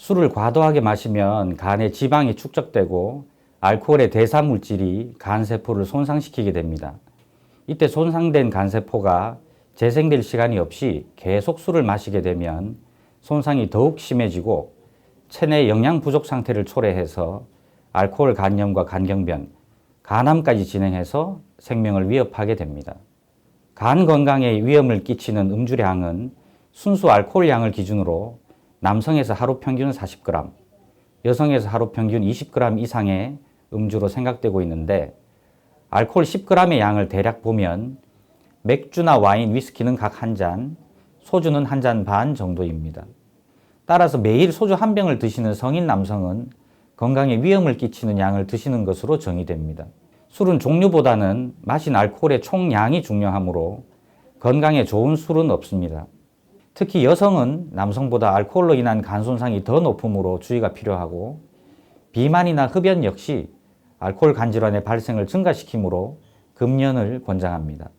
술을 과도하게 마시면 간에 지방이 축적되고 알코올의 대사 물질이 간 세포를 손상시키게 됩니다. 이때 손상된 간 세포가 재생될 시간이 없이 계속 술을 마시게 되면 손상이 더욱 심해지고 체내 영양 부족 상태를 초래해서 알코올 간염과 간경변, 간암까지 진행해서 생명을 위협하게 됩니다. 간 건강에 위험을 끼치는 음주량은 순수 알코올량을 기준으로 남성에서 하루 평균 40g, 여성에서 하루 평균 20g 이상의 음주로 생각되고 있는데 알코올 10g의 양을 대략 보면 맥주나 와인, 위스키는 각 한 잔, 소주는 한 잔 반 정도입니다. 따라서 매일 소주 한 병을 드시는 성인 남성은 건강에 위험을 끼치는 양을 드시는 것으로 정의됩니다. 술은 종류보다는 마신 알코올의 총량이 중요하므로 건강에 좋은 술은 없습니다. 특히 여성은 남성보다 알코올로 인한 간 손상이 더 높으므로 주의가 필요하고 비만이나 흡연 역시 알코올 간 질환의 발생을 증가시키므로 금연을 권장합니다.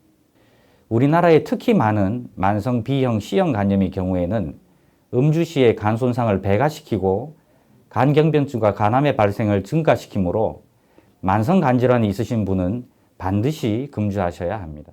우리나라에 특히 많은 만성 B형 C형 간염의 경우에는 음주 시에 간 손상을 배가시키고 간경변증과 간암의 발생을 증가시키므로 만성 간 질환이 있으신 분은 반드시 금주하셔야 합니다.